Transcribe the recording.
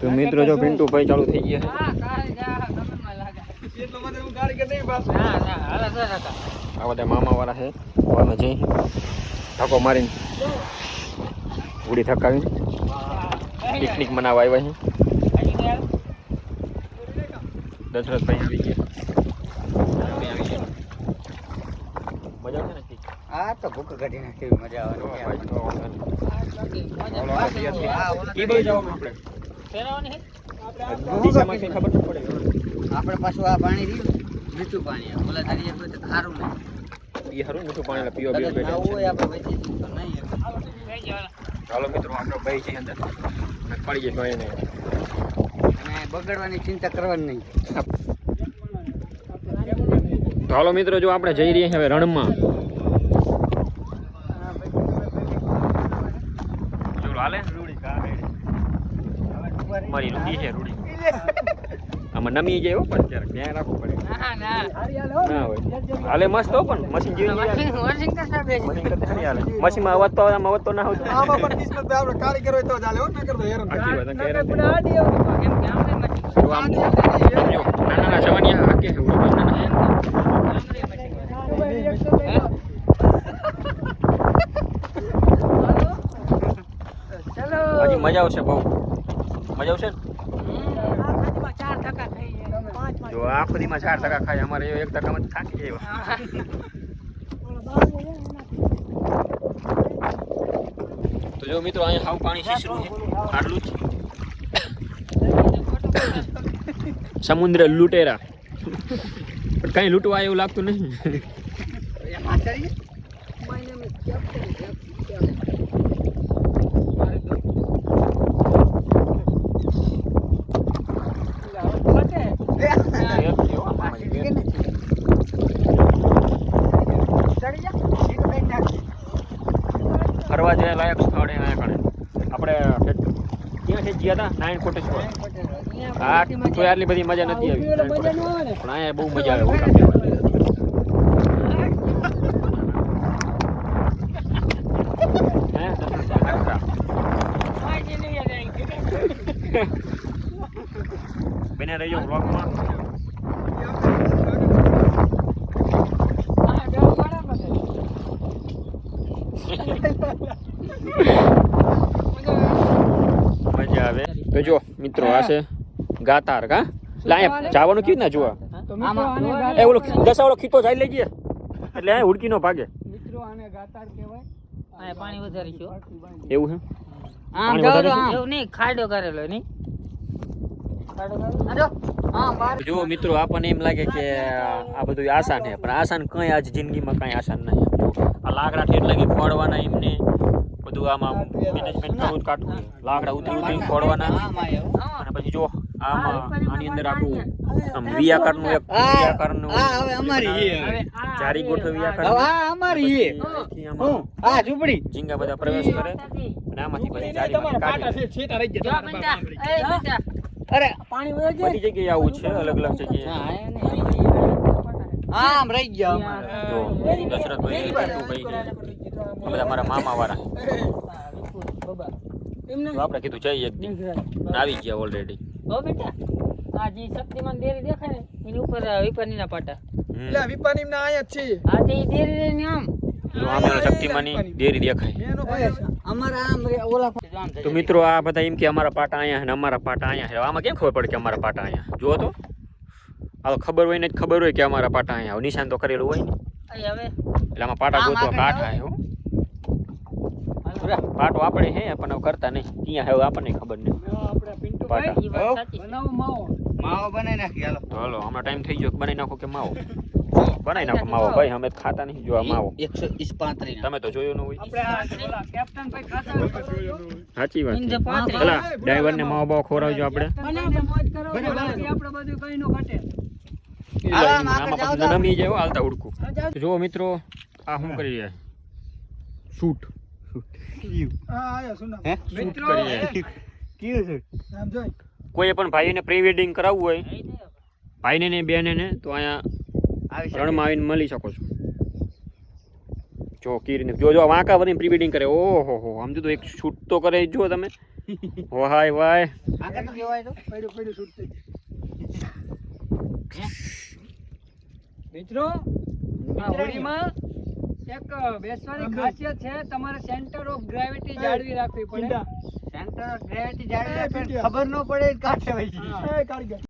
તો મિત્રો જો પિન્ટુ ભાઈ ચાલુ થઈ ગયા આ બધા મામા વાળા છે. અમે જઈ ધક્કો મારીને ઉડી થકાવી પિકનિક મનાવવા આવ્યા છે. દશરથભાઈ આવી ગયા. ગયા મજા આવશે ને આ તો ભૂખ કાઢી નાખી મજા આવે. આપણે આપણે આપણે પાછું આ પાણી રહ્યું મીઠું પાણી. ઓલા દરિયા પર તો ખારું નહીં ઈ હારું મીઠું પાણી પીવા બેઠા હોય આપણે વચ્ચે તો નહીં ચાલો મિત્રો આપણો ભાઈ છે અંદર. અને પડી જઈશું એને અને બગડવાની ચિંતા કરવાની નહીં. તો મિત્રો જો આપણે જઈ રહ્યા છીએ હવે રણમાં. મારી રૂડી છે રૂડી. આમાં નમી જાય હો પણ ક્યારેક ધ્યાન રાખવું પડે. ના હોય. હાલે મસ્ત હો પણ મશીન જેવી હાલે. મશીન હાલે. મશીનમાં અવાજ તો આમાં અવાજ તો ના હોય આમાં પણ કિસ્મત આપણે કારીગર હોય તો ચાલે હો નકર તો હેરાન સાચી વાત છે, કે હેરાન થાય. કેમ કે આમને મશીન આમ નાના નાના જવાનિયા હાકે છે ઉડી નાના. નાના. હજી મજા આવશે બહુ. મજા આવશે? ને ચાર ટકા થઈ ગયા જો આ દીમાં ચાર ટકા ખાય અમારે એક ટકામાં થાકી જાય તો જો મિત્રો અહીંયા હાવ પાણી શીશરું છે. આટલું જ. સમુદ્ર લૂંટેરા. પણ કઈ લૂંટવા એવું લાગતું નહીં એમાં ચડીએ પાછી કે નથી ચડી જા સીધું કઈ નાખ ફરવા જાય લાયક સ્થળ છે અહીંયા આપણે ક્યાં છે ગયા હતા? નાયણ કોટેશ્વર. હા તો આટલી બધી મજા નથી આવી. પણ અહીંયા બહુ મજા આવે બને રહ્યો વ્લોગમાં મજા આવે. તો જો મિત્રો આ છે ગાતાર કા? લાય જવાનું કેવી ના જોવા એ ઓલો દસ ઓલો ખીતો જાય લઈ ગયા એટલે આ નો ભાગે. આ પાણી વધારી છો એવું હે આમ પાણી તો એવું નહીં ખાડો કરેલો નહીં. ખાડો કરેલો? આજો. હા જો મિત્રો આપણને એમ લાગે કે આ બધું આસાન છે પણ આસાન કઈ આજ જિંદગીમાં કઈ આસાન નહીં. આ લાકડા ઠેઠ લાગી ફોડવાના એમને બધું આમાં મેનેજમેન્ટ કરવું કાઢવું લાકડા ઉતરી ઉતરી ફોડવાના. અને પછી જો આમાં આની અંદર આખું આમ વિયાકારનું એક વિયાકારનું હવે અમારી છે. ચારી ગોઠવ હવે વિયાકારનું આ અમારી હું? આ ઝૂંપડી. ઝીંગા બધા પ્રવેશ કરે અને આમાંથી પછી ચારી કાઢે છેટા રહી જો ગયા બેટા એ બેટા અરે બધી જગ્યાએ આવું છે અલગ અલગ જગ્યાએ. હા એને આમ રહી ગયા અમારે. જો દશરથભાઈ ભાઈ બધા મારા મામા વાળા આપણે કીધું જઈએ એક દી. આવી ગયા ઓલરેડી હો બેટા આ જે શક્તિમાન દેરી દેખાય ને એની ઉપર વિપાનીના પાટા. એટલે વિપાની ના આયા જ છીએ. આ તે ઈ દેરી ને આમ. છે. તો મિત્રો આ બધા એમ કે અમારા પાટા અહીંયા છે અમારા પાટા અહીંયા છે. આમાં કેમ ખબર પડે કે અમારા પાટા અહીંયા જુઓ તો. આ તો ખબર હોય ને જ ખબર હોય કે અમારા પાટા અહીંયા નિશાન તો કરેલું હોય ને હવે એટલે આમાં પાટા ગોતવા કાઠા હે હો પાટો આપણે હે પણ કરતા નહીં ત્યાં હવે આપણને ખબર નહીં પાટા. માવો બનાવી નાખી હાલો હાલો હમણાં ટાઈમ થઈ ગયો કે બનાવી નાખો કે માવો બનાવી નાખો માવો ભાઈ અમે ખાતા નહીં જોવા માવો એકસો પાંત્રીસ તમે તો જોયો ન હોય કેપ્ટન ભાઈ સાચી વાત ઇન ડ્રાઈવર ને માવો બાવો ખોરાવજો આપણે આપણે બધું કઈ નો તો. નમી જાય હો, હાલતા ઉડકું. જો મિત્રો આ શું કરી રહ્યા શૂટ. કોઈ પણ ભાઈને પ્રી વેડિંગ કરાવવું હોય ભાઈને ને બેને ને તો અહીંયા. રણમાં આવીને મળી શકો છો. જો કીરીને જો જો વાંકા ભરીને પ્રી વેડિંગ કરે. ઓહો હો આમ જો તો એક શૂટ તો કરે જો તમે. Y Y. આગળ તો કહેવાય તો. પડ્યું પડ્યું શૂટ થઈ મિત્રો આ હોડીમાં એક બેસવાની ખાસિયત છે તમારે સેન્ટર ઓફ ગ્રેવિટી જાળવી રાખવી પડે. સેન્ટર ઓફ ગ્રેવિટી જાળવી રાખવી ખબર ન પડે છે. એ કારીગર